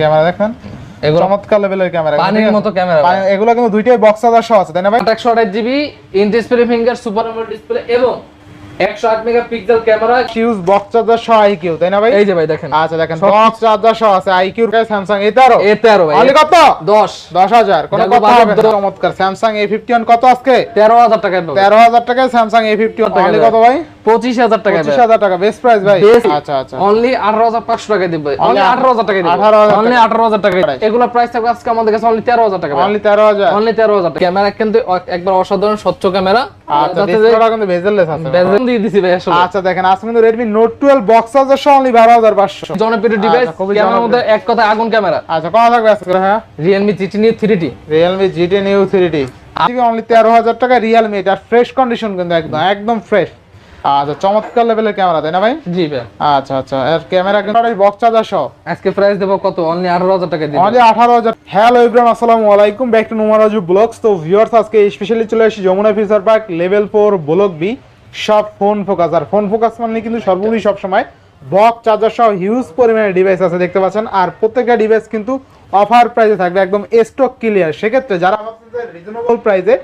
Camera দেখেন? এগুলো চমৎকার লেভেলের ক্যামেরা। পানির মতো ক্যামেরা এগুলো কিন্তু দুইটাই বক্স চার্জার সহ আছে তাই না ভাই? একশো আঠাশ GB in display finger super AMOLED display এবং একশো আট megapixel camera huge box charger সহ আইকিউ তাই না ভাই? এই যে ভাই দেখেন। আচ্ছা দেখেন বক্স চার্জার সহ আছে আইকিউর কাছে স্যামসাং এ তেরো। এ তেরো ভাই। অনলি কত? দশ। দশ হাজার কথা হবে না। চমৎকার। স্যামসাং এ ফিফটি কত আজকে? তেরো হাজার টাকায় পাবে তেরো টাকায় স্যামসাং এ ফিফটি টাকা অনলি কত ভাই? পঁচিশ হাজার টাকায় টাকা বেস্ট প্রাইস ভাই। আচ্ছা আচ্ছা। অনলি আঠারো হাজার পাঁচশো টাকা দিবে অনলি আঠারো হাজার টাকা দিবে। 18,000 অনলি টাকা। আঠারো হাজার টাকা এগুলো প্রাইস থাকবে আজকে আমাদের কাছে অনলি তেরো হাজার টাকা অনলি তেরো হাজার। অনলি তেরো হাজার টাকা। ক্যামেরা কিন্তু একবার অসাধারণ স্বচ্ছ ক্যামেরা। আচ্ছা ডিসপ্লেটা কিন্তু বেজেললেস আছে। দিয়ে দিছি ভাই আসলে। আচ্ছা দেখেন আজকে কিন্তু Redmi Note twelve box charger সহ অনলি বারো হাজার পাঁচশো। জনপ্রিয় ডিভাইস আচ্ছা, ক্যামেরার মধ্যে এক কথা আগুন ক্যামেরা। আচ্ছা কত থাকবে আজকে হ্যাঁ? নিয়ে three T Realme GT Neo three D আজকে অনলি তেরো হাজার টাকা রিয়েলমি এটা ফ্রেশ কন্ডিশন কিন্তু একদম একদম ফ্রেশ আচ্ছা চমৎকার লেভেলের ক্যামেরা তাই না ভাই? জি ভাই। আচ্ছা আচ্ছা এর ক্যামেরা কিন্তু বক্স চার্জার সহ আজকে প্রাইস দেবো কত? অনলি আঠারো হাজার টাকা দিবে। আমাদের আঠারো হাজার। হ্যালো ইব্রাহিম আসসালামু আলাইকুম। ব্যাক টু নুমারাজু ব্লগস তো ভিউয়ার্স আজকে স্পেশালি চলে আসি Jamuna future park level four block B সব ফোন ফোকাস আর ফোন ফোকাস মানে কিন্তু সর্বোপরি সবসময় বক চার্জার সহ হিউজ পরিমাণে ডিভাইস আছে দেখতে পাচ্ছেন আর প্রত্যেকটা ডিভাইস কিন্তু অফার প্রাইসে থাকবে একদম স্টক ক্লিয়ার সেক্ষেত্রে যারা রিজনেবল প্রাইসে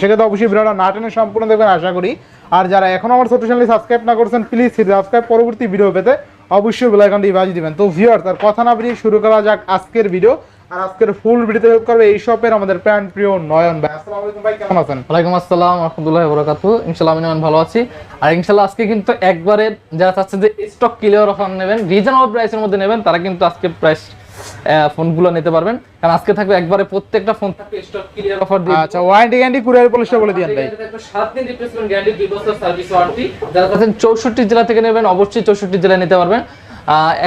সেক্ষেত্রে অবশ্যই ভিডিওটা না টেনে সম্পূর্ণ দেখবেন আশা করি। আর যারা এখন আমার ছোট চ্যানেল সাবস্ক্রাইব না করছেন প্লিজ সাবস্ক্রাইব পরবর্তী ভিডিও পেতে অবশ্যই বেল আইকনটি বাজিয়ে দিবেন। তো ভিউয়ার তার কথা না বেরিয়ে শুরু করা যাক আজকের ভিডিও আর আজকের ফুল ভিডিওতে হেল্প করবে এই শপের আমাদের প্যান প্রিয় নয়ন ভাই। আসসালামু আলাইকুম ভাই কেমন আছেন? ওয়ালাইকুম আসসালাম বরাকাতু। ইনশাল্লাহ আমি নেবেন ভালো আছি। আর ইনশাল্লাহ আজকে কিন্তু একবারে যারা চাচ্ছে যে স্টক ক্লিয়ার অফার নেবেন রিজনেবল প্রাইসের মধ্যে নেবেন তারা কিন্তু আজকে প্রাইস ফোনগুলো নিতে পারবেন। কারণ আজকে থাকবে একবারে প্রত্যেকটা ফোন থাকবে স্টক ক্লিয়ার অফার দিয়ে। আচ্ছা ওয়ারেন্টি গ্যারান্টি কুরিয়ার পলিশটা বলে দিয়েন ভাই। সাত দিন রিপ্লেসমেন্ট গ্যারান্টি দুই বছর সার্ভিস ওয়ারেন্টি যারা চাচ্ছেন চৌষট্টি জেলা থেকে নেবেন অবশ্যই চৌষট্টি জেলায় নিতে পারবেন।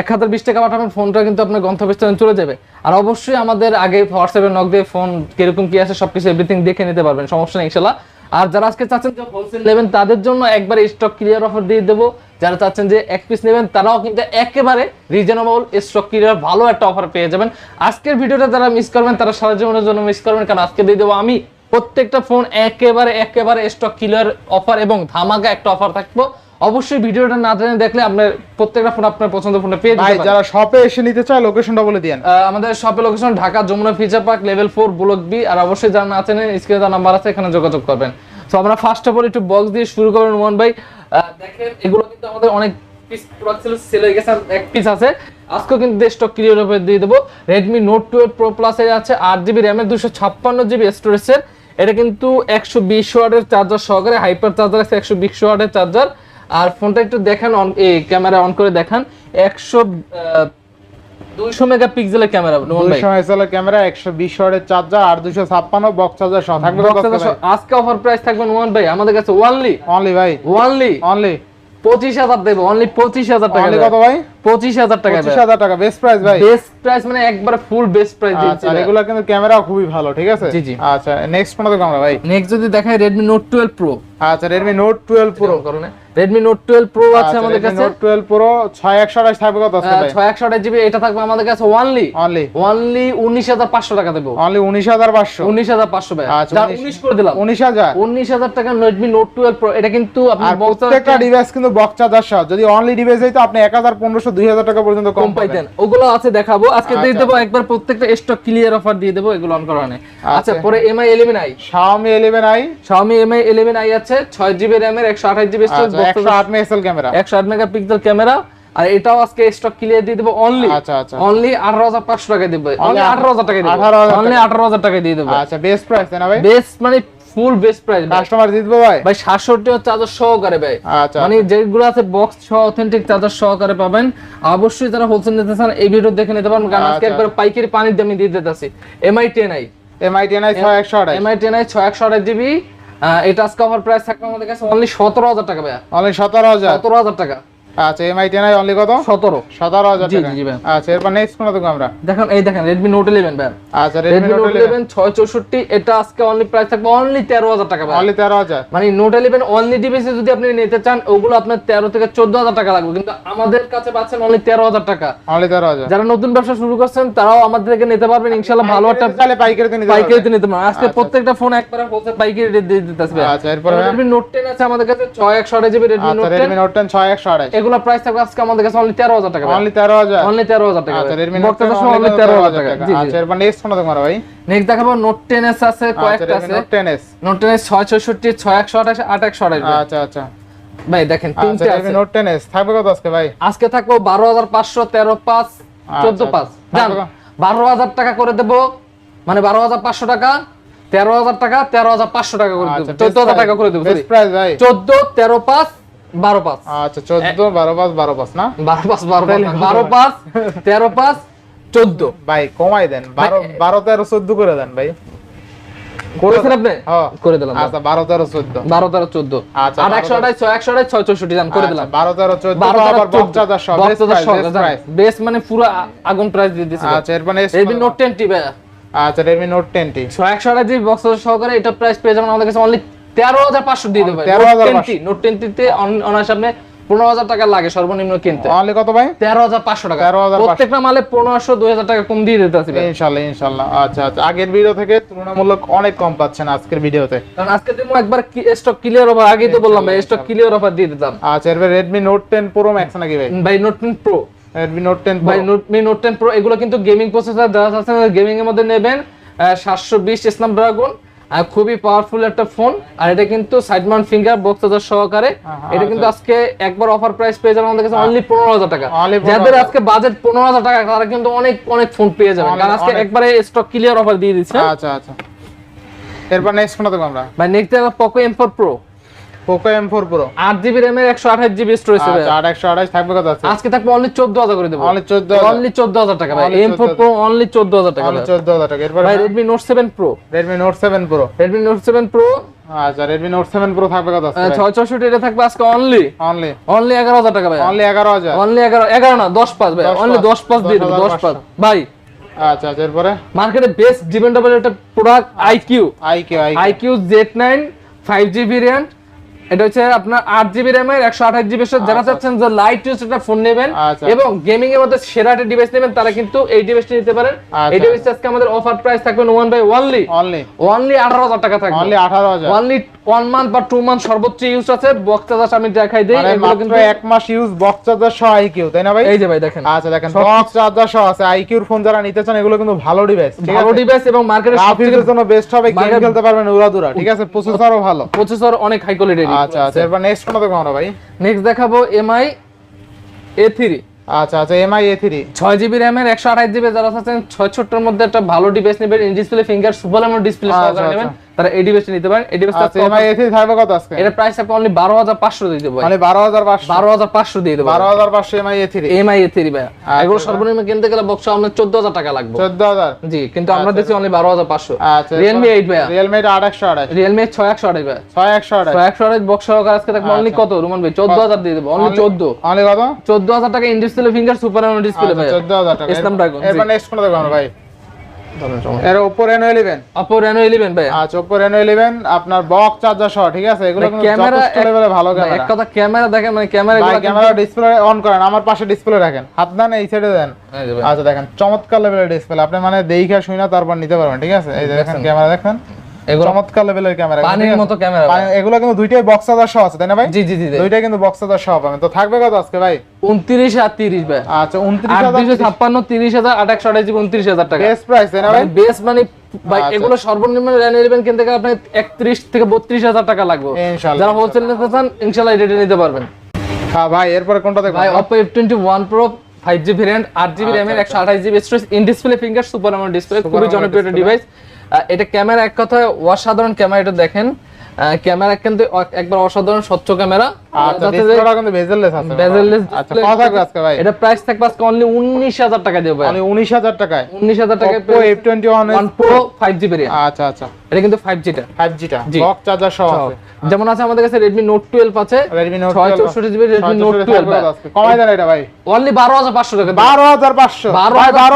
এক হাজার বিশ টাকা পাঠাবেন, ফোনটা কিন্তু আপনার গন্তব্যস্থানে চলে যাবে। আর অবশ্যই আমাদের আগে হোয়াটসঅ্যাপে নক দিয়ে ফোন কীরকম কি আছে, সবকিছু এভরিথিং দেখে নিতে পারবেন, সমস্যা নেই ইনশাল্লাহ। আর যারা আজকে চাচ্ছেন যে হোলসেল নেবেন, তাদের জন্য একবার স্টক ক্লিয়ার অফার দিয়ে দেবো। যারা চাচ্ছেন যে এক পিস নেবেন, তারাও কিন্তু একেবারে রিজনেবল স্টক ক্লিয়ার ভালো একটা অফার পেয়ে যাবেন। আজকের ভিডিওটা যারা মিস করবেন, তারা সারা জীবনের জন্য মিস করবেন, কারণ আজকে দিয়ে দেবো আমি প্রত্যেকটা ফোন একেবারে একেবারে স্টক ক্লিয়ার অফার এবং ধামাকা একটা অফার থাকব। অবশ্যই ভিডিওটা না জেনে দেখলে আপনার প্রত্যেকটা ফোন আপনার পছন্দ ফোনে পেয়ে পারেন। যারা শপে এসে নিতে চায় লোকেশনটা বলে দিয়েন। আমাদের শপে location Dhaka Jamuna future park level four block B আর অবশ্যই যারা না চেনেন স্ক্রিনে তার নাম্বার আছে এখানে যোগাযোগ করবেন। তো আমরা ফার্স্ট অফ অল একটু বক্স দিয়ে শুরু করবেন মোহন ভাই। দেখেন এগুলো কিন্তু আমাদের অনেক পিস প্রোডাক্ট ছিল সেল হয়ে গেছে এক পিস আছে। আজকেও কিন্তু স্টক ক্লিয়ার উপরে দিয়ে দেবো। Redmi Note twelve pro plus এর আছে আট জিবি র্যামের দুশো ছাপ্পান্ন জিবি স্টোরেজের এটা কিন্তু একশো বিশ ওয়াটের চার্জার সহকারে হাইপার চার্জার আছে একশো বিশ ওয়াটের চার্জার আর ফোনটা একটু দেখেন অন এই ক্যামেরা অন করে দেখান। একশো দুইশো মেগা পিক্সেলের ক্যামেরা নোমান ভাই। দুইশো এসএল ক্যামেরা একশো বিশ ওয়াটের চার্জার আর দুইশো ছাপ্পান্ন বক্স চার্জার সহ। থাকবে Box এর সাথে আজকে অফার প্রাইস থাকবে নোমান ভাই আমাদের কাছে ওয়ানলি অনলি ভাই। ওয়ানলি অনলি পঁচিশ হাজার দেবো অনলি পঁচিশ হাজার টাকা কত ভাই? পঁচিশ হাজার টাকা পঁচিশ হাজার টাকা বেস্ট প্রাইস ভাই। বেস্ট প্রাইস মানে একবারে ফুল বেস্ট প্রাইস এগুলো কিন্তু ক্যামেরা খুবই ভালো ঠিক আছে? জি, জি। আচ্ছা নেক্সট ফোন দেখো আমরা ভাই। নেক্সট যদি দেখায় রেডমি নোট টুয়েলভ প্রো আচ্ছা Redmi Note twelve pro Redmi Note 12 Pro আছে আচ্ছা, আমাদের কাছে। Redmi Note 12 Pro 6128 থাকবে কত আছে ভাই? 6128 GB এটা থাকবে আমাদের কাছে only only only 19500 টাকা দেব। Only 19500 19500 ভাই। আচ্ছা 19 করে দিলাম। 19000 19000 টাকা Redmi Note 12 Pro এটা কিন্তু আপনি প্রত্যেকটা ডিভাইস কিন্তু বক্স চার্জার সহ। যদি only ডিভাইস হয় তো আপনি 1500 2000 টাকা পর্যন্ত কম পাইতেন। ওগুলো আছে দেখাবো। আজকে দিয়ে আচ্ছা। দেব একবার প্রত্যেকটা স্টক ক্লিয়ার অফার দিয়ে দেব এগুলো অন করানে আচ্ছা।, আচ্ছা। পরে MI 11i Xiaomi 11i Xiaomi MI 11i আছে 6 GB RAM এর 128 GB storage 108 megapixel camera. 108 megapixel camera. আর এটাও আজকে স্টক ক্লিয়ার দিয়ে দেবো অনলি আচ্ছা আচ্ছা। অনলি 18500 টাকা অনলি 18000 টাকা। অনলি 18000 টাকা দিয়ে আচ্ছা বেস্ট প্রাইস না ভাই? বেস্ট মানে ফুল বেস্ট প্রাইস কাস্টমার ভাই। ভাই ও চার্জার সহকারে ভাই। আচ্ছা। মানে যেগুলো আছে বক্স সহ অথেন্টিক চার্জার সহকারে পাবেন। অবশ্যই যারা হোলসেল নিতে চান এই ভিডিও দেখে নিতে পারেন কারণ আজকে একবার পাইকারি পানির দামে দিয়ে দিতেছি। MI 10i MI 10i 6128 MI 10i 6128 GB এটা আজকে অফার প্রাইস থাকবে আমাদের কাছে অনলি সতেরো হাজার টাকা ভাইয়া। অনলি সতেরো হাজার। সতেরো হাজার টাকা। আচ্ছা হাজার দেখেন এটা আজকে টাকা মানে ওগুলো আপনার 13 থেকে 14000 টাকা লাগবে। আমাদের কাছে পাচ্ছেন অনলি 13000 টাকা। যারা নতুন ব্যবসা শুরু করছেন তারাও আমাদের নিতে পারবেন ইনশাআল্লাহ ভালো একটা তাহলে নিতে পারবেন। নিতে আজকে প্রত্যেকটা ফোন পাইকারি রেট দিয়ে দিতেছে আচ্ছা আছে আমাদের কাছে ছয় GB Redmi Redmi Note Redmi Note এগুলা প্রাইস থাকবে আজকে আমাদের কাছে অনলি 13000 টাকা অনলি 13000 অনলি 13000 টাকা আচ্ছা রেডমি নোট 10 অনলি 13000 টাকা। আচ্ছা এরপর নেক্সট ফোন দেখো ভাই? নেক্সট দেখাবো Note 10s আছে কয়েকটা আছে। Note 10s Note 10s 664 6128 8128 আচ্ছা আচ্ছা। ভাই দেখেন তিনটা আছে। Note 10s থাকবে কত আজকে ভাই? আজকে থাকব 12500 135 145 জান 12000 টাকা করে দেব। মানে 12500 টাকা তেরো হাজার টাকা তেরো হাজার পাঁচশো টাকা করে দেবো। চোদ্দ হাজার টাকা করে দেবো চোদ্দ তেরো পাঁচ বারো পাঁচ। আচ্ছা 14 12 পাঁচ 12 পাঁচ না? বারো পাঁচ বারো পাঁচ না, বারো পাঁচ তেরো পাঁচ চোদ্দ। ভাই কমাই দেন। 12 12 13 14 করে দেন ভাই। করেছেন আপনি? করে দিলাম আচ্ছা 12 13 14 বারো তেরো চোদ্দ। আচ্ছা, একশো আঠাশ ছয় একশো আঠাশ ছয় চৌষট্টি করে দিলাম। 12 13 14 বারো তেরো আবার প্রাইস বেস মানে পুরো আগুন প্রাইস দিয়ে দিচ্ছে আচ্ছা এরপর next Redmi Note ten T আচ্ছা রেডমি নোট 10 টি। ছয় একশো আঠাশ জিবি বক্স সহকারে এটা প্রাইস পেয়ে যাবেন আমাদের কাছে অনলি তেরো হাজার পাঁচশো দিয়ে দেবে 13,500 নোট টেন অনার সামনে পনেরো হাজার টাকা লাগে সর্বনিম্ন কিনতে। অনলি কত ভাই? তেরো হাজার পাঁচশো টাকা। 13,500 প্রত্যেকটা মালে পনেরোশো দুই হাজার টাকা কম দিয়ে দিতে আসবে ইনশাআল্লাহ ইনশাআল্লাহ আচ্ছা আচ্ছা। আগের ভিডিও থেকে তুলনামূলক অনেক কম পাচ্ছেন আজকের ভিডিওতে কারণ আজকে তুমি একবার স্টক ক্লিয়ার অফার আগেই তো বললাম ভাই স্টক ক্লিয়ার অফার দিয়ে দিতাম। আচ্ছা এরপর রেডমি নোট 10 প্রো ম্যাক্স নাকি ভাই? ভাই Note ten pro Redmi Note 10 ভাই pro Note Note ten pro এগুলো কিন্তু গেমিং প্রসেসর দেওয়া আছে গেমিং এর মধ্যে নেবেন সাতশো বিশ স্ন্যাপড্রাগন খুবই পাওয়ারফুল একটা ফোন আর এটা কিন্তু সাইডমান ফিঙ্গার বক্স চার্জার সহকারে এটা কিন্তু আজকে একবার অফার প্রাইস পেয়ে যাবেন আমাদের কাছে অনলি পনেরো হাজার টাকা। যাদের আজকে বাজেট পনেরো হাজার টাকা তারা কিন্তু অনেক অনেক ফোন পেয়ে যাবেন। কারণ আজকে একবারে স্টক ক্লিয়ার অফার দিয়ে দিচ্ছে। আচ্ছা আচ্ছা। এরপর নেক্সট ফোন দেখব আমরা। ভাই next Poco M four pro Poco M4 pro আট জিবি র্যামের একশো আঠাশ জিবি স্টোরেজ আচ্ছা 828 থাকবে কত আছে? আজকে থাকবে অনলি চোদ্দ হাজার করে দেবো। অনলি 14000 অনলি চোদ্দ হাজার টাকা ভাই। এম ফোর প্রো অনলি চোদ্দ হাজার টাকা অনলি ভাই। 14000 টাকা। এরপর ভাই Redmi Note seven pro Redmi Note 7 pro Redmi Note seven pro আচ্ছা রেডমি নোট 7 প্রো থাকবে কত আছে ছয় চৌষট্টি এটা থাকবে আজকে অনলি অনলি অনলি এগারো হাজার টাকা ভাই। অনলি 11000 অনলি এগারো এগারো না দশ পাঁচ ভাই। অনলি। দশ পাঁচ দিয়ে দেবো দশ 10,500 পাঁচ। ভাই। আচ্ছা আচ্ছা এরপরে? মার্কেটে বেস্ট ডিপেন্ডেবল একটা product iQOO iQOO iQOO Z nine five G variant এটা হচ্ছে আপনার আট জিবি র্যামের একশো আঠাশ জিবি যারা চাচ্ছেন যে লাইট ইউজ একটা ফোন নেবেন আচ্ছা। এবং গেমিং এর মধ্যে সেরা একটা ডিভাইস নেবেন তারা কিন্তু এই ডিভাইসটি নিতে পারেন। আচ্ছা। এই ডিভাইসটা আজকে আমাদের অফার প্রাইস থাকবে one by only only only আঠারো হাজার টাকা থাকবে। অনলি 18000 ওয়ানলি ওয়ান মান্থ বা টু মান্থ সর্বোচ্চ ইউজ আছে। বক্স চার্জার আমি দেখাই দিই মানে এগুলো কিন্তু এক মাস ইউজ বক্স চার্জার সহ আইকিউ তাই না ভাই? এই যে ভাই দেখেন। আচ্ছা দেখেন বক্স চার্জার সহ আছে। আইকিউর ফোন যারা নিতে চান এগুলো কিন্তু ভালো ডিভাইস ভালো ডিভাইস এবং মার্কেটের গ্রাফিক্সের জন্য বেস্ট হবে গেম খেলতে পারবেন উড়াদুরা ঠিক আছে? প্রসেসরও ভালো। প্রসেসর অনেক হাই কোয়ালিটি আচ্ছা আচ্ছা এরপর নেক্সট কোনটা দেখাবো আমরা ভাই? নেক্সট দেখাবো এমআই এ থ্রি আচ্ছা আচ্ছা এমআই এ থ্রি ছয় জিবি র্যামের একশো আঠাশ জিবি যারা আছেন ছয় ছোট্টর মধ্যে একটা ভালো ডিভাইস নেবেন। In display finger super display সহকারে নেবেন। আচ্ছা। তারা ডিভাইসটা নিতে পারেন আচ্ছা এমআই এ থ্রি থাকবে কত আজকে? এটা প্রাইস আপনি অনলি বারো হাজার পাঁচশো দিয়ে মানে বারো হাজার পাঁচশো। বারো হাজার পাঁচশো দিয়ে দেবো। বারো হাজার পাঁচশো Mi A three Mi A three ভাই আচ্ছা। এগুলো সর্বনিম্ন কিনতে গেলে বক্স আপনার চোদ্দ হাজার টাকা লাগবে। চোদ্দ হাজার? জি কিন্তু আমরা দিচ্ছি অনলি বারো হাজার পাঁচশো। আচ্ছা আট একশো আঠাশ রিয়েলমি ছয় একশো আঠাশ ভাই ছয় একশো আঠাশ ছয় একশো আঠাশ বক্স সহকারে আজকে থাকবে অনলি আচ্ছা। কত রুমান ভাই? চোদ্দ হাজার দিয়ে দেবো অনলি চোদ্দ। অনলি কত? চোদ্দ হাজার টাকা ইন ডিসপ্লে ফিঙ্গার সুপার এমন ডিসপ্লে ভাই চোদ্দ হাজার টাকা। ইসলাম ড্রাগন এরপর নেক্সট দেখব আমরা ভাই? এর ভাই আচ্ছা আপনার বক্স চার্জার সহ ঠিক আছে? এগুলো ক্যামেরা লেভেলে ভালো এক কথা ক্যামেরা দেখেন মানে ক্যামেরা ভাই ক্যামেরা ডিসপ্লে অন করেন আমার পাশে ডিসপ্লে রাখেন। হাত দেন। এই সাইডে দেন আচ্ছা দেখেন চমৎকার লেভেলের ডিসপ্লে আপনি মানে দেখে শুনে তারপর নিতে পারবেন ঠিক আছে? এই দেখেন ক্যামেরা দেখেন। এগুলো চমৎকার লেভেলের ক্যামেরা পানির মতো ক্যামেরা এগুলো কিন্তু দুইটাই বক্স চার্জার সহ আছে তাই না ভাই? জি জি জি দুইটাই কিন্তু বক্স চার্জার সহ পাবেন। তো থাকবে কত আজকে ভাই? উনত্রিশ আর তিরিশ ভাই। আচ্ছা একশো টাকা। বেস্ট প্রাইস তাই না ভাই? বেস মানে ভাই আচ্ছা। এগুলো সর্বনিম্ন কিনতে গেলে আপনার থেকে টাকা লাগবে। ইনশাআল্লাহ যারা হোলসেল নিতে চান পারবেন। হ্যাঁ ভাই এরপরে কোনটা ভাই ফাইভ আট জিবি র্যামের একশো আঠাশ GB storage in display finger super display খুবই জনপ্রিয় ডিভাইস এটা ক্যামেরা এক কথায় অসাধারণ ক্যামেরা এটা দেখেন। ক্যামেরা কিন্তু একবার অসাধারণ স্বচ্ছ ক্যামেরা। ডিসপ্লেটা কিন্তু বেজেললেস আছে বেজেললেস কত থাকবে আজকে ভাই? এটা প্রাইস থাকবে আজকে অনলি উনিশ হাজার টাকা দেবো উনিশ হাজার টাকায়? উনিশ হাজার টাকায় Oppo F21 one pro five GB RAM আচ্ছা আচ্ছা। এটা কিন্তু ফাইভ জিটা ফাইভ জিটা জি। চার্জার সহ যেমন আছে আমাদের কাছে রেডমি নোট টুয়েলভ আছে। রেডমি নোট ছয় চৌষট্টি জিবি রেডমি নোট টুয়েলভ কমাই দেন এটা ভাই। অনলি বারো হাজার পাঁচশো টাকা বারো হাজার পাঁচশো। বারো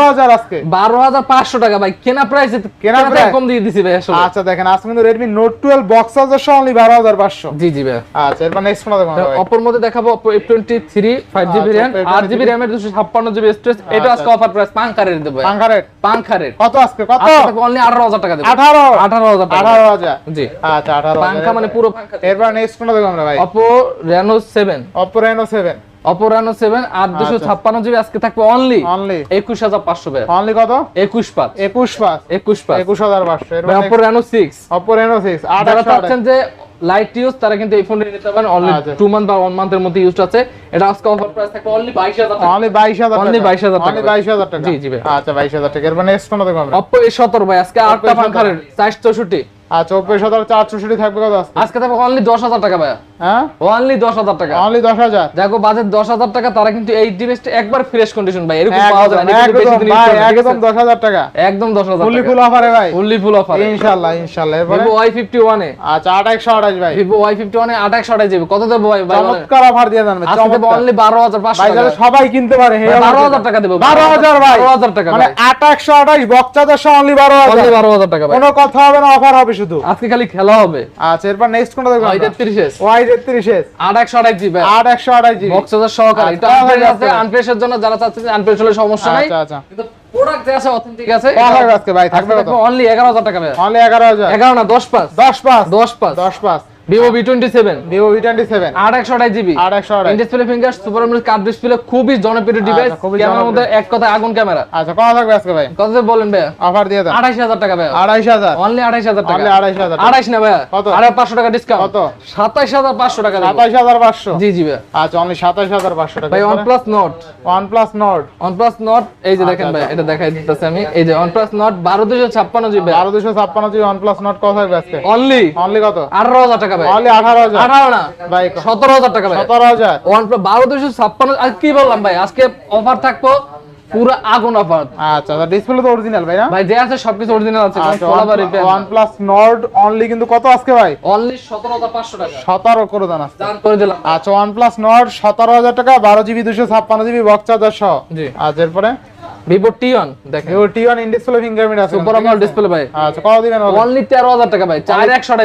হাজার- আজকে। বারো হাজার পাঁচশো টাকা ভাই। কেনা প্রাইস কেনা কম দিয়ে দিছি ভাই আচ্ছা দেখেন আজকে কিন্তু Redmi Note twelve box charger only বারো হাজার পাঁচশো জি জি ভাই আচ্ছা এরপর নেক্সট কোনটা দেখব আমরা ভাই। অপর মধ্যে দেখাবো Oppo F twenty three five GB আচ্ছা, র্যাম আট জিবি র্যামের দুশো ছাপ্পান্ন জিবি স্টোরেজ এটা আজকে অফার প্রাইস পাঙ্কারের দেবো পাঙ্খারের পাঙ্কারের কত আজকে? কত? অনলি আঠারো হাজার টাকা দেবো। আঠারো। আঠারো হাজার আঠারো হাজার। জি। আচ্ছা আঠারো মানে পুরো এরপর নেক্সট ফোন দেখব আমরা ভাই। Oppo Reno seven Oppo Reno seven Oppo seven আট দুশো আচ্ছা। ছাপ্পান্ন জিবি আজকে থাকবে অনলি অনলি একুশ হাজার পাঁচশো অনলি কত? একুশ পাঁচ। একুশ পাঁচ। একুশ পাঁচ। একুশ হাজার পাঁচশো। সিক্স সিক্স আট যারা চাচ্ছেন যে লাইট ইউজ তারা কিন্তু এই ফোনটা নিতে পারেন। অনলি আচ্ছা। মান্থ বা ওয়ান মান্থের মধ্যে ইউজ আছে। এটা আজকে অফার প্রাইস থাকবে অনলি বাইশ হাজার টাকা। অনলি বাইশ হাজার Only 22,000 টাকা। অনলি বাইশ হাজার টাকা। জি, জি ভাই। আচ্ছা বাইশ হাজার টাকা। এর মানে নেক্সট কোনটা দেখব আমরা। অপো সতেরো ভাই আজকে আটটা A17 পাঙ্খারের চারশো চৌষট্টি। আচ্ছা ওপো সতেরো চারশো সিটি থাকবে কত আজকে? আজকে থাকবে অনলি দশ হাজার টাকা ভাই হ্যাঁ? অনলি দশ হাজার টাকা। অনলি দশ হাজার? দেখো বাজেট দশ হাজার টাকা তারা কিন্তু এই ডিভাইসটা একবার ফ্রেশ কন্ডিশন ভাই। এরকম পাওয়া যায় না একদম আছে? দশ হাজার টাকা। একদম দশ হাজার ফুলি ফুল অফারে ভাই। ফুললি ফুল অফার ইনশাল্লাহ ইনশাল্লাহ ভিভো ওয়াই ফিফটি ওয়ানে আচ্ছা আট একশো আঠাশ ভাই। ভিভো ওয়াই ফিফটি ওয়ানে আট একশো আঠাশ জিবি কত দেবো ভাই? ভাই চমৎকার অফার দিয়ে দেন আজকে অনলি বারো হাজার পাঁচশো টাকা। সবাই কিনতে পারে হে ভাই, অফার 12,000 দিবেন। টাকা দেবো, 12,000 ভাই। 12,000 টাকা মানে ভাই। আট একশো আঠাশ দশ অনলি বারো হাজার। বারো হাজার টাকা কোনো কথা হবে না অফার হবে শুধু। আজকে খালি খেলা হবে। আচ্ছা এরপর নেক্সট কোনটা দেখব ওয়াই তেত্রিশ ওয়াই একশো আঠাশ জিবি। আট একশো আঠাশ জিবি। বক্স সহকারে। এটা আছে আনপ্রেসের জন্য যারা চাচ্ছেন আনপ্রেস হলে সমস্যা নাই। আচ্ছা আচ্ছা। কিন্তু প্রোডাক্ট আছে অথেন্টিক আছে আজকে ভাই থাকবে কত? অনলি টাকা ভাই। অনলি না দশ পাঁচ। দশ পাঁচ। দশ পাঁচ। দশ পাঁচ। Vivo V twenty seven Vivo V twenty seven আট একশো আঠাশ জিবি। আট একশো আঠাশ। Display finger super AMOLED curve display খুবই জনপ্রিয় ডিভাইস খুবই ক্যামেরার মধ্যে এক কথা আগুন ক্যামেরা। আচ্ছা কত থাকবে আজকে ভাই? কত বলেন ভাই অফার দিয়ে দেন। আঠাইশ হাজার টাকা ভাই আড়াইশ হাজার। অনলি আঠাইশ হাজার টাকা। আড়াইশ হাজার আঠাইশ না ভাই কত? আড়াই পাঁচশো টাকা ডিসকাউন্ট কত? সাতাইশ হাজার পাঁচশো টাকা দেবো। সাতাইশ হাজার পাঁচশো? জি জি ভাই আচ্ছা অনলি সাতাইশ হাজার পাঁচশো টাকা। ভাই OnePlus Nord OnePlus Note OnePlus Nord এই যে দেখেন আচ্ছা, ভাই এটা দেখাই দিতেছি আমি। এই যে OnePlus Nord বারো দুশো ছাপ্পান্ন জিবি বারো দুশো ছাপ্পান্ন জিবি ওয়ানপ্লাস নোট কত থাকবে আজকে? অনলি অনলি কত? আঠারো হাজার টাকা ভাই। অনলি না। ভাই টাকা ভাই। বারো দুশো কি বললাম ভাই আজকে অফার থাকব পুরো আগুন অফার আচ্ছা ডিসপ্লে তো অরিজিনাল ভাই না? ভাই যে আছে সবকিছু অরিজিনাল আছে আচ্ছা রিপেয়ার অনলি কিন্তু কত আজকে ভাই? অনলি টাকা। করে দেন আজকে। করে দিলাম। আচ্ছা টাকা বারো জিবি দুশো ছাপ্পান্ন জিবি বক্স চার্জার সহ। জি। আচ্ছা এরপরে? ভিভো টি ওয়ান দেখেন Vivo T one in display fingerprint আছে সুপার আমল ডিসপ্লে ভাই। আচ্ছা কত দিবেন অনলি তেরো হাজার টাকা ভাই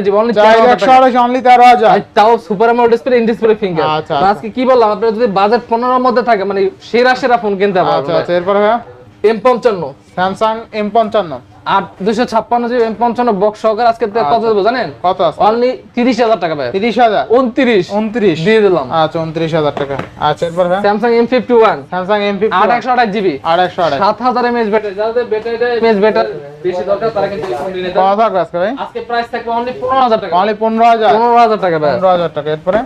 জীবন অনলি চার তেরো হাজার একশো টাকা আড়াইশ অনলি তেরো হাজার। ভাই, তাও super AMOLED display in display finger আচ্ছা, আচ্ছা। আজকে কি বললাম আপনার যদি বাজেট পনেরোর মধ্যে থাকে মানে সেরা সেরা ফোন কিনতে আচ্ছা পারবেন আচ্ছা এরপরে ভাই এম পঞ্চান্ন। স্যামসাং এম পঞ্চান্ন। আট দুশো ছাপ্পান্ন জিবি এম পঞ্চান্ন বক্স সহকারে আজকে কত আচ্ছা। দেবো জানেন? কত আছে? অনলি তিরিশ হাজার টাকা ভাই। তিরিশ হাজার? উনত্রিশ। উনত্রিশ। দিয়ে দিলাম। আচ্ছা উনত্রিশ হাজার টাকা। আচ্ছা এরপর Samsung M fifty one Samsung M fifty আট একশো আঠাশ জিবি। আর একশো আড়াই সাত হাজার এমএস ব্যাটারি যাদের ব্যাটারিটা এমএস ব্যাটারি বেশি দরকার তারা কিন্তু এই ফোনটি নিতে কত থাকবে আজকে ভাই? আজকে প্রাইস থাকবে অনলি পনেরো হাজার টাকা। অনলি পনেরো হাজার। পনেরো হাজার টাকা ভাই। পনেরো হাজার টাকা। এরপরে?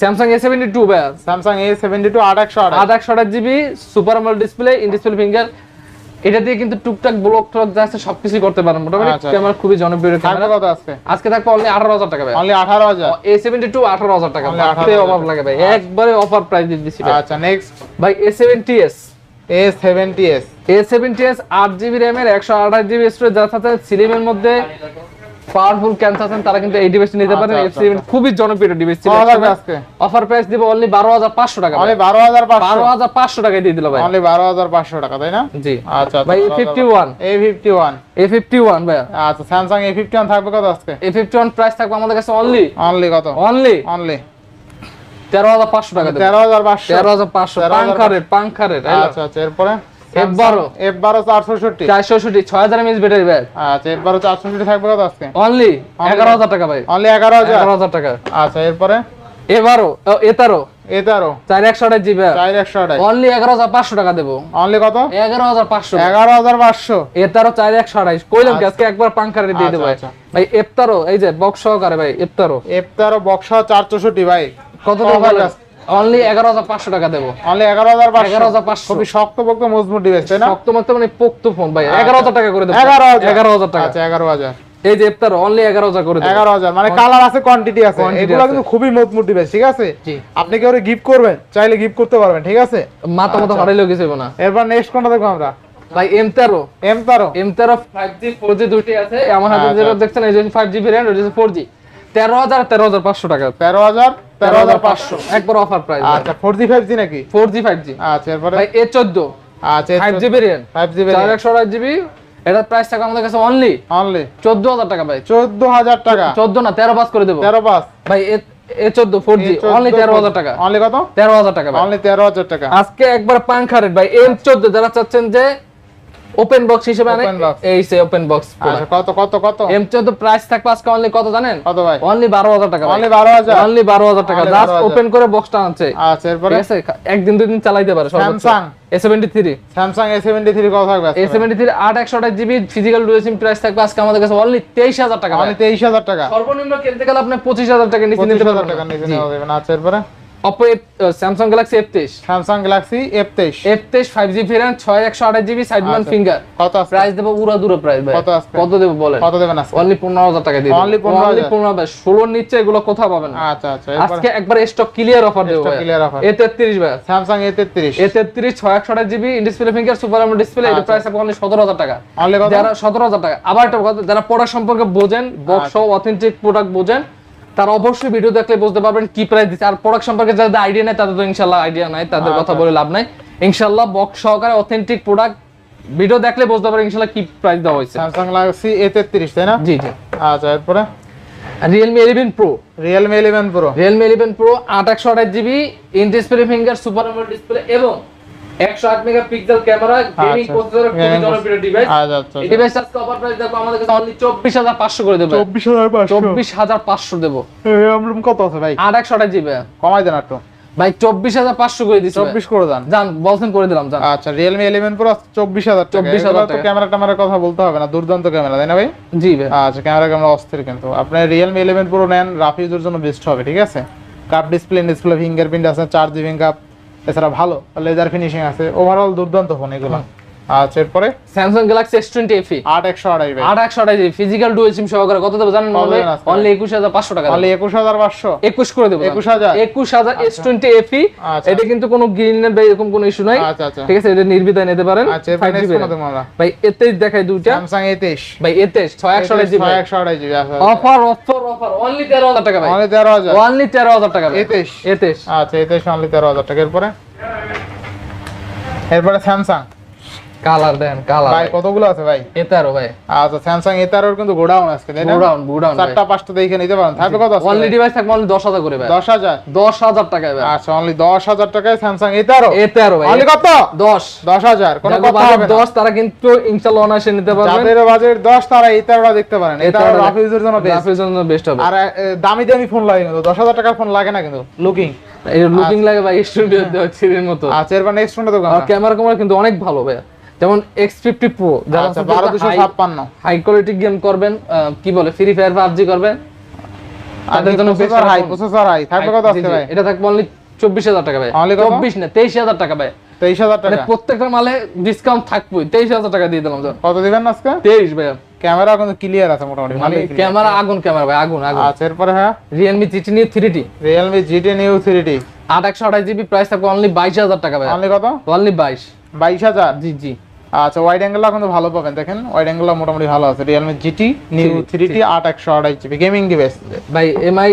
স্যামসাং এ সেভেন্টি টু ভাই। স্যামসাং এ সেভেন্টি টু আট একশো আট একশো আঠাশ GB super AMOLED display in display finger এটা দিয়ে কিন্তু টুকটাক ব্লক টক যা আছে সবকিছু করতে পারেন মোটামুটি আচ্ছা। ক্যামেরা খুবই জনপ্রিয় ক্যামেরা কত আজকে? আজকে থাকবে অনলি আঠারো হাজার টাকা ভাই। অনলি আঠারো হাজার? এ সেভেন্টি টু আঠারো হাজার টাকা Only ভাবতে 18,000 অভাব লাগে ভাই। একবারে অফার প্রাইস দিয়ে দিচ্ছি ভাই। আচ্ছা নেক্সট ভাই A seventy S A seventy S A seventy S আট জিবি র্যামের একশো আঠাশ জিবি স্টোরেজ যার সাথে সিলিমের মধ্যে পাওয়ারফুল ক্যান্সার আছেন তারা কিন্তু এই ডিভাইসটি নিতে পারেন আচ্ছা, এফ সেভেন খুবই জনপ্রিয় ডিভাইস ছিল আজকে? অফার প্রাইস দিব অনলি বারো হাজার পাঁচশো টাকা হাজার পাঁচশো। টাকায় দিয়ে দিল ভাই। অনলি বারো হাজার পাঁচশো টাকা তাই না? জি। আচ্ছা ভাই A fifty one A fifty one A fifty one ভাই। আচ্ছা স্যামসাং এ ফিফটি ওয়ান থাকবে কত আজকে? এ ফিফটি ওয়ান প্রাইস থাকবে আমাদের কাছে অনলি অনলি কত? অনলি অনলি তেরো হাজার পাঁচশো টাকা তেরো হাজার পাঁচশো। তেরো হাজার পাঁচশো। 13,500 পাংখা রেট আচ্ছা আচ্ছা এরপরে? F12 এফ বারো। চারশোষট্টি চারশোষট্টি ছয় হাজার ব্যাটারি ভাই আচ্ছা এফ বারো চারশোষট্টি থাকবে কত আজকে? অনলি এগারো হাজার টাকা ভাই। অনলি টাকা। আচ্ছা এরপরে? জিবি অনলি এগারো হাজার পাঁচশো টাকা দেবো। অনলি কত? এগারো হাজার পাঁচশো। এগারো হাজার পাঁচশো। এ তেরো চার একশো আঠাইশ কইলাম কি আজকে একবার পাংখা দিয়ে আচ্ছা, দেবো ভাই। আচ্ছা। ভাই এফতারো এই যে বক্স সহকারে ভাই এফতারো এফ তেরো বক্সা ভাই। কত কত টাকা? অনলি এগারো হাজার পাঁচশো টাকা দেবো। অনলি এগারো হাজার এগারো হাজার পাঁচশো। খুবই শক্ত পোক্ত মজবুত ডিভাইস তাই না? শক্ত মতো মানে পোক্ত ফোন ভাই। এগারো হাজার টাকা করে দেবো। এগারো হাজার। এগারো হাজার টাকা। আচ্ছা এগারো হাজার। এই যে এফতারো অনলি এগারো হাজার করে দেবো। এগারো হাজার। মানে কালার আছে কোয়ান্টিটি আছে। এগুলো কিন্তু খুবই মজবুত ডিভাইস ঠিক আছে? আপনি কি ওরে গিফট করবেন? চাইলে গিফট করতে পারবেন ঠিক আছে? মাথা মতো আচ্ছা। হারাইলেও কিছু না। এরপর নেক্সট কোনটা দেখব আমরা? ভাই এম তেরো। এম তেরো। এম তেরো ফাইভ জি ফোর জি দুটি আছে। আমার হাতে আচ্ছা। যেটা দেখছেন এই যে ওই তেরো হাজার তেরো হাজার পাঁচশো টাকা। তেরো হাজার তেরো হাজার পাঁচশো। একবার অফার প্রাইস আচ্ছা ফোর জি ফাইভ জি নাকি? ফোর জি ফাইভ জি আচ্ছা এরপরে? এ চোদ্দ। আচ্ছা five GB RAM five GB চার একশো আঠাশ জিবি এটার প্রাইস থাকবে আমাদের কাছে অনলি অনলি চোদ্দ হাজার টাকা ভাই। চোদ্দ হাজার টাকা। চোদ্দ না তেরো পাস করে দেবো। তেরো পাঁচ ভাই এ- এ চোদ্দ ফোর জি অনলি তেরো হাজার টাকা। অনলি কত? তেরো হাজার টাকা অনলি তেরো হাজার টাকা। আজকে একবার পাংখা রেট ভাই এম চোদ্দ। যারা চাচ্ছেন যে ওপেন বক্স হিসেবে আনে। এই সে ওপেন বক্স কত কত কত? এম চোদ্দ প্রাইস থাকবে আজকে অনলি কত জানেন? কত ভাই? অনলি বারো হাজার টাকা অনলি বারো হাজার? অনলি বারো হাজার টাকা। জাস্ট ওপেন করে বক্সটা আনছে। আচ্ছা এরপরে? ঠিক আছে? একদিন দুই দিন চালাইতে পারে Samsung। কত থাকবে আট একশো আঠাশ জিবি ফিজিক্যাল ডুরেশন প্রাইস থাকবে আজকে আমাদের কাছে অনলি তেইশ হাজার টাকা অনলি তেইশ হাজার টাকা। সর্বনিম্ন কিনতে গেলে আপনি পঁচিশ হাজার টাকা নিচে নিতে হাজার টাকা নিচে নেওয়া যাবে না আচ্ছা এরপরে? অপো স্যামসাং গ্যালাক্সি এফ তেইশ স্যামসাং গ্যালাক্সি এফ তেইশ এফ তেইশ ফাইভ ছয় একশো আঠাশ জিবি সাইড মান। ফিঙ্গার কত প্রাইস দেবো উড়া দূরে প্রাইস ভাই। কত? কত দেবো বলেন? কত দেবেন আজকে? অনলি পনেরো হাজার টাকা দিয়ে Only 15,000 অনলি পনেরো হাজার। ষোলোর নিচে এগুলো কোথাও পাবেন আচ্ছা আচ্ছা আজকে একবার স্টক ক্লিয়ার অফার দেবো clear offer। এ তেত্রিশ ভাই। স্যামসাং এ তেত্রিশ। এ তেত্রিশ ছয় একশো আঠাশ GB display finger super AMOLED display. Price only সতেরো হাজার টাকা। অনলি যারা সতেরো হাজার টাকা। আবার একটা কথা যারা প্রোডাক্ট সম্পর্কে বোঝেন বক্স। অথেন্টিক প্রোডাক্ট বোঝেন তারা অবশ্যই ভিডিও দেখলে বুঝতে পারবেন কি প্রাইস দিচ্ছে আর প্রোডাক্ট সম্পর্কে যাদের আইডিয়া নেই তাদের তো ইনশাল্লাহ আইডিয়া নাই তাদের কথা আচ্ছা। বলে লাভ নাই। ইনশাল্লাহ বক্স সহকারে অথেন্টিক প্রোডাক্ট ভিডিও দেখলে বুঝতে পারবেন ইনশাল্লাহ কি প্রাইস দেওয়া হয়েছে। স্যামসাং গ্যালাক্সি এ তেত্রিশ তাই না? জি জি। আচ্ছা এরপরে? Realme eleven pro Realme eleven pro Realme eleven pro আট একশো আঠাশ GB in display finger super display এবং একশো আট মেগাপিক্সেল ক্যামেরা গেমিং আচ্ছা। প্রসেসর খুবই জনপ্রিয় ডিভাইস আচ্ছা আচ্ছা এই ডিভাইসটা আজকে অফার প্রাইস দেখো আমাদের কাছে অনলি চব্বিশ হাজার পাঁচশো করে দেবে। চব্বিশ হাজার পাঁচশো? চব্বিশ হাজার পাঁচশো দেবো। আমরুম কত আছে ভাই? জিবি। কমাই দেন একটু। ভাই চব্বিশ হাজার পাঁচশো করে দিচ্ছি চব্বিশ করে দেন। জান বলছেন করে দিলাম জান। আচ্ছা রিয়েলমি ইলেভেন প্রো চব্বিশ হাজার টাকা। 24,000 এগুলো তো টাকা। ক্যামেরা ট্যামেরার কথা বলতে হবে না দুর্দান্ত ক্যামেরা তাই না ভাই? জি ভাই। আচ্ছা ক্যামেরা ক্যামেরা অস্থির কিন্তু। আপনি রিয়েলমি ইলেভেন প্রো নেন রাফ ইউজের জন্য বেস্ট হবে ঠিক আছে? কাপ ডিসপ্লে ডিসপ্লে ফিঙ্গারপ্রিন্ট আছে চার জিবি কাপ এছাড়া ভালো লেজার ফিনিশিং আছে। ওভারঅল দুর্দান্ত ফোন এগুলো। আচ্ছা এরপরে? Samsung Galaxy S twenty FE আট একশো আড়াই আট একশো ফিজিক্যাল ডুয়েল সিম সহকারে। কত দেবো জানেন? অনলি একুশ হাজার পাঁচশো টাকা অনলি একুশ হাজার পাঁচশো? একুশ করে দেবো। 21,000? একুশ হাজার এস টোয়েন্টি এফি আচ্ছা। এটা কিন্তু কোনো গ্রিনের বা এরকম কোনো ইস্যু নাই। আচ্ছা আচ্ছা। ঠিক আছে এটা নির্বিধায় নিতে পারেন। আচ্ছা এরপরে 5GB নেক্সট কোন আমরা। ভাই এতে দেখাই দুইটা। স্যামসাং ভাই ছয় একশো জিবি একশো আড়াই জিবি আচ্ছা অফার অফার অফার অনলি তেরো হাজার টাকা ভাই। অনলি তেরো হাজার। অনলি তেরো হাজার টাকা আচ্ছা অনলি তেরো হাজার টাকা। এরপরে? এরপরে স্যামসাং কালার দেন কালার ভাই কতগুলো আছে ভাই? এতারো ভাই। আচ্ছা স্যামসাং কিন্তু গোডাউন আজকে তাই না? বুডাউন বুডাউন চারটা পাঁচটা দেখে নিতে পারেন। থাকবে কত আছে অনলি ডিভাইস থাকবে অনলি দশ হাজার করে ভাই। দশ হাজার? দশ হাজার টাকায় ভাই। আচ্ছা অনলি দশ হাজার টাকায় স্যামসাং এ তেরো এ তেরো ভাই। অনলি কত? দশ। দশ হাজার কোনো কথা হবে না। দশ তারা কিন্তু ইনশাল্লাহ অনায়াসে নিতে পারবেন। যাদের বাজেট দশ তারা এই তেরোটা দেখতে পারেন। এটা তেরোটা জন্য বেস্ট জন্য বেস্ট হবে। আর দামি দামি ফোন লাগে কিন্তু। দশ হাজার টাকার ফোন লাগে না কিন্তু। লুকিং লুকিং লাগে ভাই স্টুডিও থ্রির মতো। আচ্ছা এরপর নেক্সট ফোনটা দোকান। ক্যামেরা ক্যামেরা কিন্তু অনেক ভালো ভাই যেমন এক্স ফিফটি প্রো যারা হাই কোয়ালিটি গেম করবেন কি বলে ফ্রি ফায়ার পাবজি করবেন তাদের জন্য হাই প্রসেসর হাই থাকবে কত আছে ভাই? এটা থাকবে অনলি চব্বিশ হাজার টাকা ভাই। Only কত? চব্বিশ না তেইশ হাজার টাকা ভাই। তেইশ হাজার মানে টাকা প্রত্যেকটা মালে ডিসকাউন্ট তেইশ হাজার টাকা দিয়ে দিলাম কত দিবেন আজকে? তেইশ ভাই। ক্যামেরা কিন্তু ক্লিয়ার আছে মোটামুটি clear। ক্যামেরা আগুন ক্যামেরা ভাই আগুন আগুন। আচ্ছা এরপরে হ্যাঁ? T Realme GT Neo three D আট একশো আঠাশ জিবি প্রাইস থাকবে অনলি বাইশ হাজার টাকা ভাই। অনলি কত? অনলি বাইশ। বাইশ হাজার? জি জি। আচ্ছা ওয়াইড অ্যাঙ্গেলটা কিন্তু ভালো পাবেন। দেখেন ওয়াইড অ্যাঙ্গেলটা মোটামুটি ভালো আছে। Realme GT Neo three T আট একশো আড়াই জিবি গেমিং ডিভাইস ভাই এমআই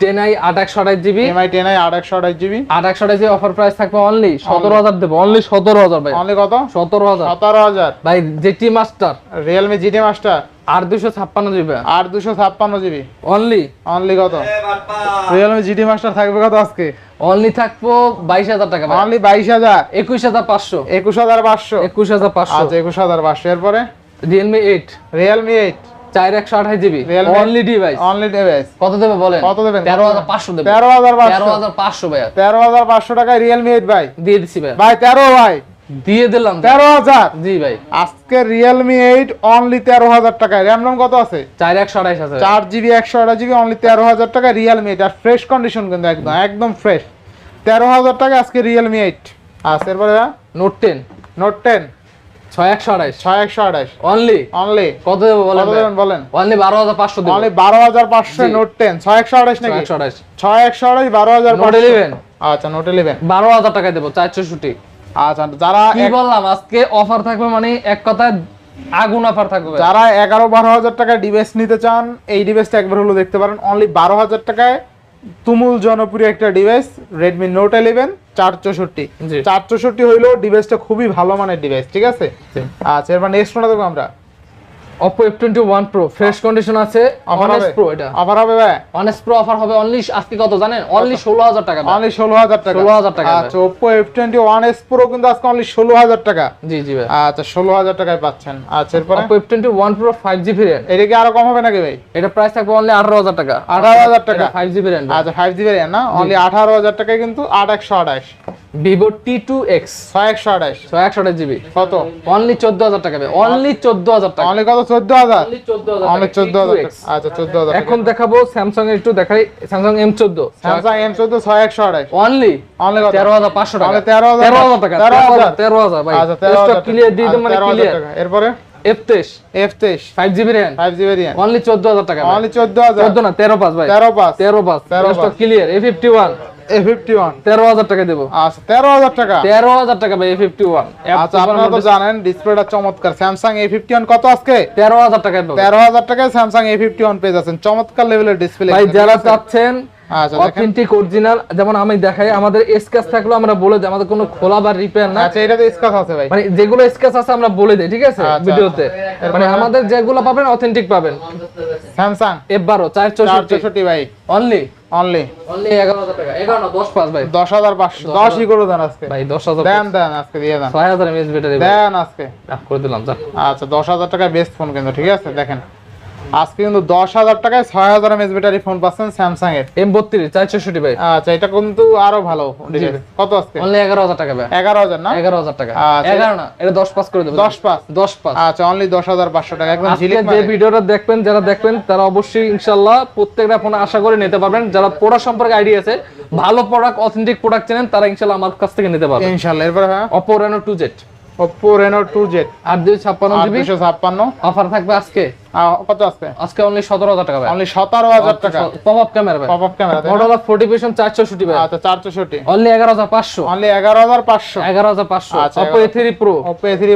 টেন আই আট একশো আঠাশ জিবি এমআই টেন আই আট একশো আড়াই জিবি আট একশো আঠাশ জিবি অফার প্রাইস থাকবে অনলি সতেরো হাজার দেবো। অনলি সতেরো হাজার ভাই। অনলি কত? সতেরো হাজার। সতেরো হাজার। ভাই GT master Realme GT master আর দুশো ছাপ্পান্ন জিবি আর দুশো ছাপ্পান্ন জিবি অনলি অনলি কত? রিয়েলমি জিটি মাস্টার থাকবে কত আজকে? অনলি থাকব বাইশ হাজার টাকা অনলি বাইশ হাজার। একুশ হাজার পাঁচশো। একুশ হাজার পাঁচশো। একুশ হাজার পাঁচশো। আচ্ছা একুশ হাজার পাঁচশো। এরপরে? রিয়েলমি এইট রিয়েলমি এইট চার একশো আঠাশ GB. Only device only device কত দেবে বলেন? কত দেবেন? তেরো হাজার পাঁচশো দেবে। তেরো হাজার তেরো হাজার পাঁচশো ভাই তেরো হাজার পাঁচশো টাকায় রিয়েলমি এইট ভাই। দিয়ে দিচ্ছি ভাই ভাই তেরো ভাই। দিয়ে দিলাম তেরো হাজার। জি ভাই। আজকে রিয়েলমি এইট অনলি তেরো হাজার টাকায়। র্যাম রম কত আছে? চার একশো আঠাশ আছে চার জিবি একশো আঠাশ জিবি অনলি তেরো হাজার টাকা রিয়েলমি এইট আর ফ্রেশ কন্ডিশন কিন্তু একদম একদম ফ্রেশ তেরো হাজার টাকা আজকে রিয়েলমি এইট আচ্ছা এরপরে নোট টেন নোট টেন ছয় একশো ছয় একশো অনলি অনলি কত দেবো বলেন বলেন? অনলি বারো হাজার পাঁচশো অনলি বারো হাজার পাঁচশো নোট টেন ছয় একশো ছয় নাকি? একশো ছয় একশো আঠাশ বারো হাজার নোট ইলেভেন আচ্ছা নোট ইলেভেন বারো হাজার টাকা দেবো চার চৌষট্টি আচ্ছা যারা কি এক- বললাম আজকে অফার থাকবে মানে এক আগুন অফার থাকবে। যারা এগারো বারো হাজার টাকায় ডিভাইস নিতে চান এই ডিভাইসটা একবার হলো দেখতে পারেন। অনলি বারো হাজার টাকায় তুমুল জনপ্রিয় একটা ডিভাইস রেডমি নোট ইলেভেন চার চৌষট্টি চার চৌষট্টি হইলেও ডিভাইসটা খুবই ভালো মানের ডিভাইস ঠিক আছে? আচ্ছা এবার নেক্সট দেখব আমরা। Oppo F21 Pro fresh condition আছে অনেস Pro এটা। আবার হবে ভাই? অনেস Pro অফার হবে অনলি আজকে কত জানেন? অনলি 16000 টাকা অনলি 16000 টাকা। 16000 টাকা আচ্ছা Oppo F21 S Pro কিন্তু আজকে অনলি 16000 টাকা। জি জি ভাই। আচ্ছা 16000 টাকায় পাচ্ছেন। আচ্ছা এরপর? Oppo F21 Pro 5G variant এটা কি আরও কম হবে নাকি ভাই? এটা প্রাইস থাকবে অনলি 18000 টাকা। 18000 টাকা। 5G ভেরিয়েন্ট আচ্ছা 5G ভেরিয়েন্ট না? অনলি 18000 টাকায় কিন্তু 8128 ভিভো টি টু এক্স ছয় একশো আঠাশ একশো আঠাশ জিবি কত? অনলি চোদ্দ হাজার টাকা অনলি চোদ্দ হাজার টাকা। অনলি কত? চোদ্দ হাজার? অনলি চোদ্দ হাজার আচ্ছা চোদ্দ হাজার এখন দেখাবো স্যামসাং এর একটু দেখাই স্যামসাং এম চোদ্দ স্যামসাং এম চোদ্দ ছয় একশো আঠাশ অনলি অনলি তেরো হাজার পাঁচশো টাকা। তেরো হাজার তেরো হাজার টাকা তেরো হাজার। তেরো হাজার ভাই। আচ্ছা তেরো হাজার ক্লিয়ার দিয়ে আচ্ছা, মানে ক্লিয়ার এরপরে? F23 F23 5GB RAM 5GB RAM only 14000 টাকা only 14000 না তেরো পাঁচ ভাই। 13 pass 13 pass clear A fifty one A fifty one 13000 টাকা দেবো। আচ্ছা তেরো হাজার টাকা। 13000 টাকা ভাই A51 আচ্ছা আপনারা তো জানেন ডিসপ্লেটা চমৎকার। ফিফটি ওয়ান কত আজকে? 13000 টাকা দেবো। তেরো হাজার টাকায় স্যামসাং এ ফিফটি ওয়ান পেয়ে যাচ্ছেন। চমৎকার লেভেলের ডিসপ্লে ভাই যারা চাচ্ছেন অথেন্টিক অরিজিনাল যেমন আমি দেখাই আমাদের স্কেচ থাকলেও আমরা বলে দিই আমাদের কোনো খোলা বা রিপেয়ার না আচ্ছা এটা তো স্কাচ আছে ভাই। মানে যেগুলো স্কেচ আছে আমরা বলে দিই ঠিক আছে আচ্ছা, ভিডিওতে। মানে আমাদের যেগুলো পাবেন অথেন্টিক পাবেন। স্যামসাং এফ বারো চার চার চৌষট্টি চৌষট্টি ভাই। অনলি অনলি অনলি এগারো হাজার টাকা। এগারো দশ পাঁচ ভাই। দশ হাজার পাঁচশো। দশই করে দেন আজকে। ভাই দশ হাজার দেন দেন আজকে দিয়ে দেন। ছয় হাজার এমএস ব্যাটারি দেন আজকে। করে দিলাম আচ্ছা দশ হাজার টাকায় বেস্ট ফোন কিন্তু ঠিক আছে দেখেন। আজকে কিন্তু দশ হাজার টাকায় ছয় হাজার এমএস ব্যাটারি ফোন পাচ্ছেন স্যামসাং এর। এম বত্রিশ চার চৌষট্টি ভাই। আচ্ছা এটা কিন্তু আরও ভালো কত অনলি এগারো হাজার টাকা ভাই। এগারো হাজার না? এগারো হাজার টাকা। আচ্ছা। এগারো না এটা দশ পাস করে দেবো। দশ পাঁচ? দশ পাস আচ্ছা অনলি দশ হাজার পাঁচশো টাকা। একদম যে ভিডিওটা দেখবেন যারা দেখবেন তারা অবশ্যই ইনশাল্লাহ প্রত্যেকটা ফোন আশা করে নিতে পারবেন। যারা প্রোডাক্ট সম্পর্কে আইডিয়া আছে ভালো প্রোডাক্ট অথেন্টিক প্রোডাক্ট চেনেন তারা ইনশাল্লাহ আমার কাছ থেকে নিতে পারবেন। ইনশাল্লাহ এরপরে হ্যাঁ? Oppo Reno two Z Oppo Reno two Z আট দুই ছাপ্পান্ন জিবি দুশো ছাপ্পান্ন। অফার থাকবে আজকে। কত আজকে আজকে অনলি সতেরো হাজার টাকা অনলি সতেরো হাজার টাকা। পপ ক্যামেরা ভাই। ক্যামেরা মডেল ফোর্টি পার্সেন্ট চারশো শুটি ভাই। আচ্ছা চার চৌষট্টি। অনলি এগারো হাজার পাঁচশো। অনলি এগারো হাজার পাঁচশো। এগারো হাজার পাঁচশো। আচ্ছা, Oppo A three pro Oppo A three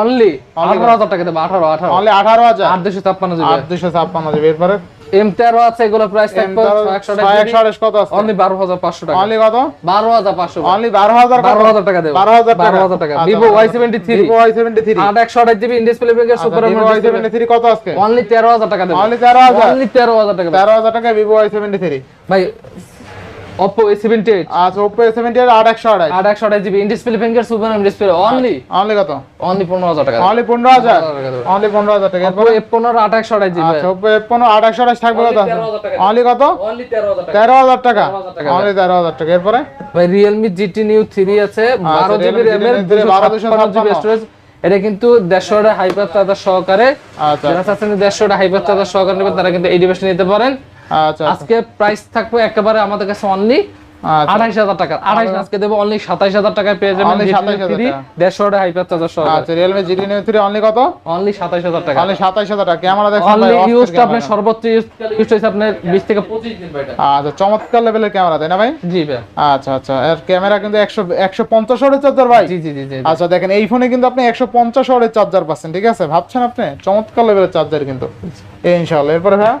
only আঠারো হাজার টাকা দেবে আঠারো আঠারো। অনলি আঠারো হাজার? আট দুশো ছাপ্পান্ন জিবি। আট দুশো ছাপ্পান্ন জিবি। এরপরে? এম তেরো আছে এগুলো প্রাইস কত আছে? অনলি বারো হাজার পাঁচশো টাকা। অনলি কত? বারো হাজার পাঁচশো অনলি বারো হাজার বারো হাজার টাকা দেবো। বারো হাজার বারো হাজার টাকা। Vivo Y seventy three Vivo Y seventy three আট একশো আঠাশ জিবি ইন্ডিসপ্লে ব্যাংকের সুপার ওয়াই সেভেন্টি থ্রি কত আছে অনলি তেরো হাজার টাকা দেবো। অনলি তেরো হাজার। অনলি তেরো হাজার টাকা। তেরো হাজার টাকা ভিভো ওয়াই সেভেন্টি থ্রি ভাই এ সেভেন্টি আচ্ছা আঠাশ আট একশো আঠাশ GB. In display display only only কত? অনলি পনেরো হাজার টাকা। অনলি পনেরো হাজার? অনলি পনেরো হাজার টাকা। আঠাশ জিবি। আচ্ছা আট একশো আঠাশ থাকবে কত? 13,000। অনলি কত? অনলি তেরো হাজার টাকা। তেরো 13,000 টাকা। অনলি তেরো হাজার টাকা। এরপরে? ভাই আছে। জিবি Realme GT Neo 3 দুশো ছাপ্পান্ন জিবি 12 স্টোরেজ এটা কিন্তু দেড়শো হাইপার চার্জার সহকারে। আচ্ছা। যারা চাচ্ছেন হাইপার চার্জার সহকারে নেবেন তারা কিন্তু এই ডিভাইসটা নিতে পারেন। আচ্ছা আজকে প্রাইস থাকবে একেবারে আমাদের কাছে অনলি আচ্ছা। আঠাইশ হাজার টাকা। আঠাইশ আজকে দেবো অনলি সাতাইশ হাজার টাকায় পেয়ে যাবেন Only 27,000 থ্রি টাকা। হাইপার চার্জার সহকারে আচ্ছা Realme GT new three only কত? অনলি সাতাইশ হাজার টাকা। অনলি সাতাইশ হাজার টাকা। ক্যামেরা দেখছেন অনলি ইউজটা আপনার সর্বোচ্চ ইউজ ইউজ হয়েছে আপনার বিশ থেকে পঁচিশ দিন আচ্ছা চমৎকার লেভেলের ক্যামেরা তাই না ভাই? জি ভাই। আচ্ছা আচ্ছা এর ক্যামেরা কিন্তু একশো একশো পঞ্চাশ চার্জার ভাই। জি জি জি আচ্ছা দেখেন এই ফোনে কিন্তু আপনি একশো পঞ্চাশ চার্জার পাচ্ছেন ঠিক আছে? ভাবছেন আপনি? চমৎকার লেভেলের চার্জার কিন্তু। এই ইনশাল্লাহ এরপরে ভাই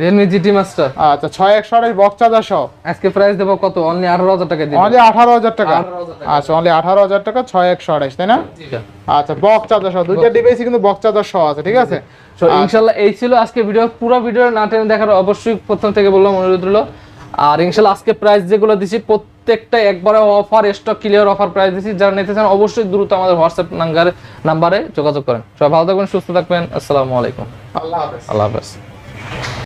রিয়েলমি জিটি মাস্টার আচ্ছা ছয় একশো আঠাশ বক্স চার্জার সহ। আজকে প্রাইস দেবো কত? অনলি আঠারো হাজার টাকা দিন অনলি আঠারো হাজার টাকা? 18,000 টাকা। আচ্ছা অনলি আঠারো হাজার টাকা ছয় একশো আঠাশ তাই না। আচ্ছা বক্স চার্জার সহ দুইটা ডিভাইসই কিন্তু বক্স চার্জার সহ আছে ঠিক আছে? তো ইনশাল্লাহ এই ছিল আজকে ভিডিও পুরো ভিডিও না টেনে দেখার অবশ্যই প্রথম থেকে বললাম অনুরোধ রইল। আর ইনশাল্লাহ আজকে প্রাইস যেগুলো দিছি প্রত্যেকটা একবারে offer stock clear offer price দিছি। যারা নিতে চান অবশ্যই দ্রুত আমাদের হোয়াটসঅ্যাপ নাম্বারে নাম্বারে যোগাযোগ করেন। সবাই ভালো থাকবেন সুস্থ থাকবেন। আসসালামু আলাইকুম। আল্লাহ হাফেজ। আল্লাহ হাফেজ।